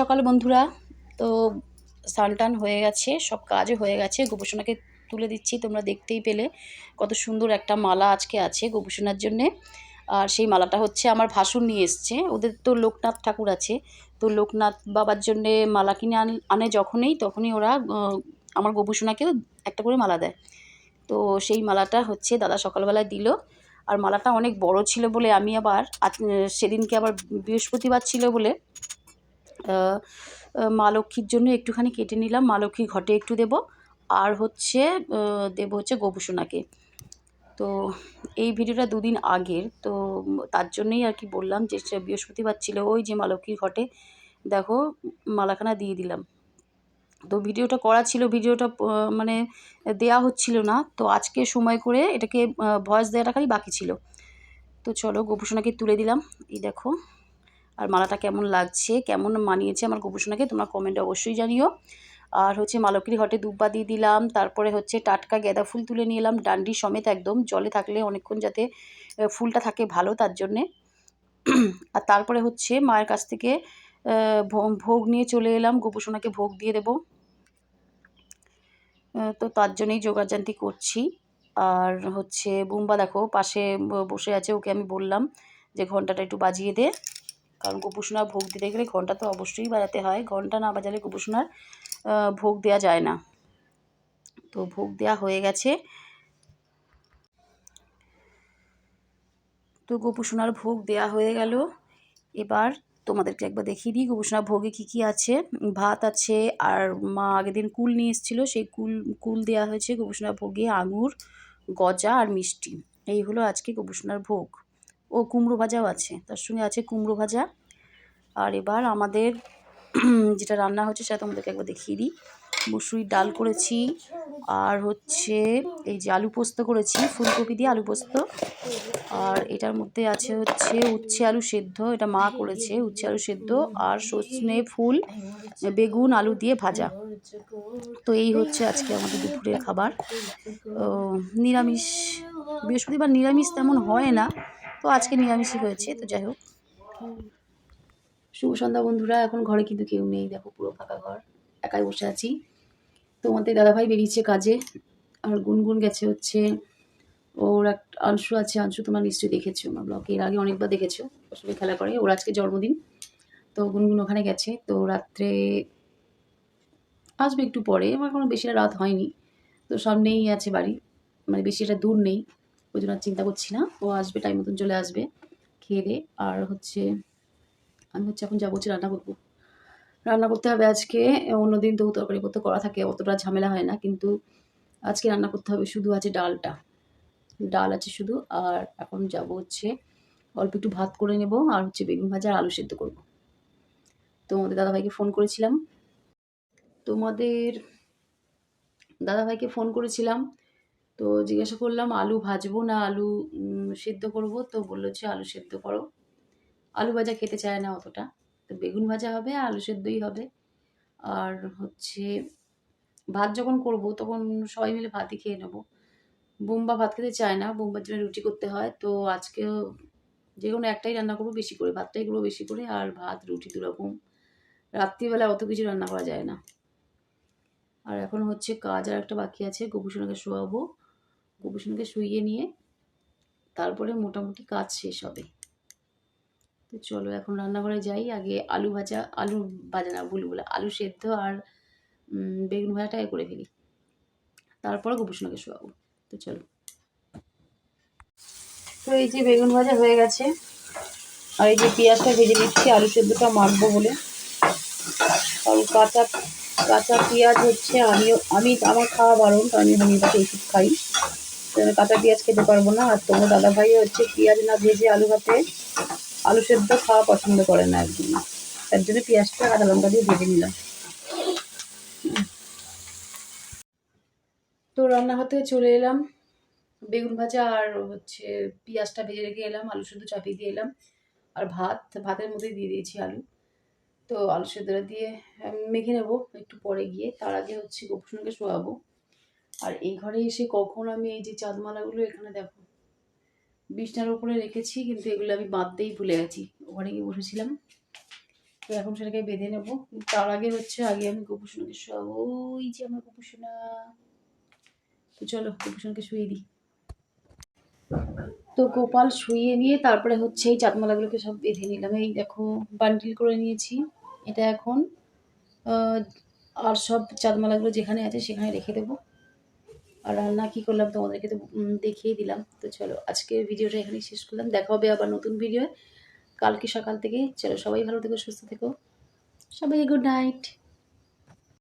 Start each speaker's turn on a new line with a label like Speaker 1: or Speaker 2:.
Speaker 1: সকাল বন্ধুরা। তো স্নান টান হয়ে গেছে, সব কাজও হয়ে গেছে। গোপুসোনাকে তুলে দিচ্ছি, তোমরা দেখতেই পেলে কত সুন্দর একটা মালা আজকে আছে গোপুসোনার জন্যে। আর সেই মালাটা হচ্ছে আমার ভাসুর নিয়ে এসছে। ওদের তো লোকনাথ ঠাকুর আছে। তো লোকনাথ বাবার জন্যে মালা কিনে আন যখনই, তখনই ওরা আমার গোপুসোনাকেও একটা করে মালা দেয়। তো সেই মালাটা হচ্ছে দাদা সকালবেলায় দিল। আর মালাটা অনেক বড় ছিল বলে আমি আবার সেদিনকে আবার বৃহস্পতিবার ছিল বলে মা লক্ষ্মীর জন্য একটুখানি কেটে নিলাম, মা লক্ষ্মী ঘটে একটু দেব। আর হচ্ছে দেব হচ্ছে গোপুসোনাকে। তো এই ভিডিওটা দুদিন আগের, তো তার জন্যই আর কি বললাম যে বৃহস্পতিবার ছিল, ওই যে মা লক্ষ্মীর ঘটে, দেখো, মালাখানা দিয়ে দিলাম। তো ভিডিওটা করা ছিল, ভিডিওটা মানে দেয়া হচ্ছিল না, তো আজকে সময় করে এটাকে ভয়েস দেওয়াটা খালি বাকি ছিল। তো চলো, গোপুসোনাকে তুলে দিলাম। এই দেখো। আর মালাটা কেমন লাগছে, কেমন মানিয়েছে আমার গোপুসোনাকে তোমরা কমেন্টে অবশ্যই জানিও। আর হচ্ছে মালকির ঘটে দুব্বা দিয়ে দিলাম, তারপরে হচ্ছে টাটকা গাঁদা ফুল তুলে নিয়ে এলাম ডান্ডি সমেত একদম জলে থাকলে অনেকক্ষণ যাতে ফুলটা থাকে ভালো তার জন্যে। আর তারপরে হচ্ছে মায়ের কাছ থেকে ভোগ নিয়ে চলে এলাম গোপুসোনাকে ভোগ দিয়ে দেবো। তো তার জন্যই যোগাযান্তি করছি। আর হচ্ছে বুম্বা দেখো পাশে বসে আছে, ওকে আমি বললাম যে ঘন্টাটা একটু বাজিয়ে দে। কারণ গোপুসোনার ভোগ দিতে গেলে ঘণ্টা তো অবশ্যই বাজাতে হয়। ঘণ্টা না বাজালে আহ, ভোগ দেওয়া যায় না। তো ভোগ দেওয়া হয়ে গেছে। তো গোপুসোনার ভোগ দেওয়া হয়ে গেল। এবার তোমাদেরকে একবার দেখিয়ে দিই গোপুসোনার ভোগে কী কী আছে। ভাত আছে আর মা আগের দিন কুল নিয়ে এসেছিল সেই কুল কুল দেওয়া হয়েছে গোপুসোনার ভোগে আঙুর গজা আর মিষ্টি। এই হলো আজকে গোপুসোনার ভোগ। ও কুমড়ো ভাজাও আছে, তার সঙ্গে আছে কুমড়ো ভাজা। আর এবার আমাদের যেটা রান্না হচ্ছে সেটা তোমাদেরকে একবার দেখিয়ে দিই। মুসুরির ডাল করেছি, আর হচ্ছে এই যে আলু পোস্ত করেছি, ফুলকপি দিয়ে আলু পোস্ত। আর এটার মধ্যে আছে হচ্ছে উচ্ছে আলু সেদ্ধ, এটা মা করেছে, উচ্ছে আলু সেদ্ধ আর সজনে ফুল, বেগুন, আলু দিয়ে ভাজা। তো এই হচ্ছে আজকে আমাদের দুপুরের খাবার। নিরামিষ, বৃহস্পতিবার নিরামিষ তেমন হয় না তো আজকে নিরামিষই হয়েছে, তো যাই হোক। শুভ সন্ধ্যা বন্ধুরা, এখন ঘরে কিন্তু কেউ নেই, দেখো পুরো ফাঁকা ঘর, একাই বসে আছি। তোমাদের দাদাভাই বেরিয়েছে কাজে, আর গুনগুন গেছে হচ্ছে, ওর এক আংশু আছে আংশু তোমরা নিশ্চয়ই দেখেছ আমার ব্লগে এর আগে অনেকবার দেখেছ ওর সঙ্গে খেলা করে, ওর আজকে জন্মদিন। তো গুনগুন ওখানে গেছে, তো রাত্রে আসবে একটু পরে, আমার কোনো বেশি রাত হয়নি। তো সামনেই আছে বাড়ি মানে বেশি একটা দূর নেই। ওই জন্য চিন্তা করছি না। ও আসবে টাইম মতন চলে আসবে, খেয়ে দে। আর হচ্ছে, আমি হচ্ছে এখন যাব হচ্ছে রান্না করব। রান্না করতে হবে আজকে, অন্যদিন তো তরকারি করতে করা থাকে, অতটা ঝামেলা হয় না। কিন্তু আজকে রান্না করতে হবে শুধু আছে ডালটা। ডাল আছে শুধু, আর এখন যাব হচ্ছে, অল্প একটু ভাত করে নেব, আর হচ্ছে বেগুন ভাজা আর আলু সেদ্ধ করব। তোমাদের দাদাভাইকে ফোন করেছিলাম। তোমাদের দাদাভাইকে ফোন করেছিলাম। তো জিজ্ঞাসা করলাম, আলু ভাজবো না আলু সেদ্ধ করব? তো বলল যে, আলু সেদ্ধ করো। আলু ভাজা খেতে চায় না অতটা। তো বেগুন ভাজা হবে আর আলু সেদ্ধই হবে। আর হচ্ছে ভাত যখন করব, তখন সবাই মিলে ভাতই খেয়ে নেব। বোম্বা ভাত খেতে চায় না, বোম্বার জন্য রুটি করতে হয়। তো আজকেও যে কোনো একটাই রান্না করব বেশি করে ভাতটাই করব বেশি করে। আর ভাত, রুটি দুরকম। রাত্রিবেলা অত কিছু রান্না করা যায় না। আর এখন হচ্ছে কাজ আর একটা বাকি আছে গোপুসোনাকে শোয়াবো। গোপুসোনাকে শুইয়ে নিয়ে তারপরে মোটামুটি কাজ শেষ হবে। তো চলো এখন রান্নাঘরে যাই। আগে আলু ভাজা আলু ভাজা না, ভুল বলে আলু সেদ্ধ আর বেগুন ভাজাটাই করে ফেলি। তারপরে গোপুসোনাকে শোয়াবো। তো চলো। তো এই যে বেগুন ভাজা হয়ে গেছে, আর এই যে পেঁয়াজটা ভেজে নিচ্ছি, আলু সেদ্ধটা মাখবো বলে। কারণ কাঁচা কাঁচা পেঁয়াজ হচ্ছে, আমিও, আমি, আমার খাওয়া বারণ কারণ আমি ওষুধ খাই তো আমি কাঁচা পেঁয়াজ খেতে পারব না। আর তোমার দাদা ভাই হচ্ছে পেঁয়াজ না ভেজে আলু ভাতে আলু সেদ্ধ খাওয়া পছন্দ করে না একদম তার জন্য পেঁয়াজটা কাঁচা লঙ্কা দিয়ে ভেজে নিলাম। তো রান্না হতে চলে এলাম। বেগুন ভাজা আর হচ্ছে পেঁয়াজটা ভেজে রেখে এলাম, আলু সেদ্ধ চাপিয়ে দিয়ে এলাম। আর ভাত, ভাতের মধ্যে দিয়ে দিয়েছি আলু। তো আলু সেদ্ধটা দিয়ে মেখে নেব একটু পরে গিয়ে। তার আগে হচ্ছে গোপুসোনাকে শোয়াবো। আর এই ঘরে এসে কখন আমি এই যে চাঁদমালাগুলো এখানে দেখো? বিছনার উপরে রেখেছি, কিন্তু এগুলো আমি বাঁধতেই ভুলে গেছি। ওখানে গিয়ে বসেছিলাম। তো এখন সেটাকে বেঁধে নেব। তার আগে হচ্ছে, আগে আমি গোপুসোনাকে শোয়াবো ওই যে আমার গোপুসোনা। তো চলো, গোপুসোনাকে শুয়ে দিই। তো গোপাল শুয়ে নিয়ে তারপরে হচ্ছে এই চাঁদমালাগুলোকে সব বেঁধে নিলাম। এই দেখো, বান্ডিল করে নিয়েছি। এটা এখন আর সব চাঁদমালাগুলো যেখানে আছে সেখানে রেখে দেবো। আর রান্না কী করলাম তোমাদেরকে তো দেখিয়ে দিলাম। তো চলো আজকে ভিডিওটা এখানেই শেষ করলাম। দেখা হবে আবার নতুন ভিডিও কালকে সকাল থেকে চলো, সবাই ভালো থেকো, সুস্থ থেকো। সবাই গুড নাইট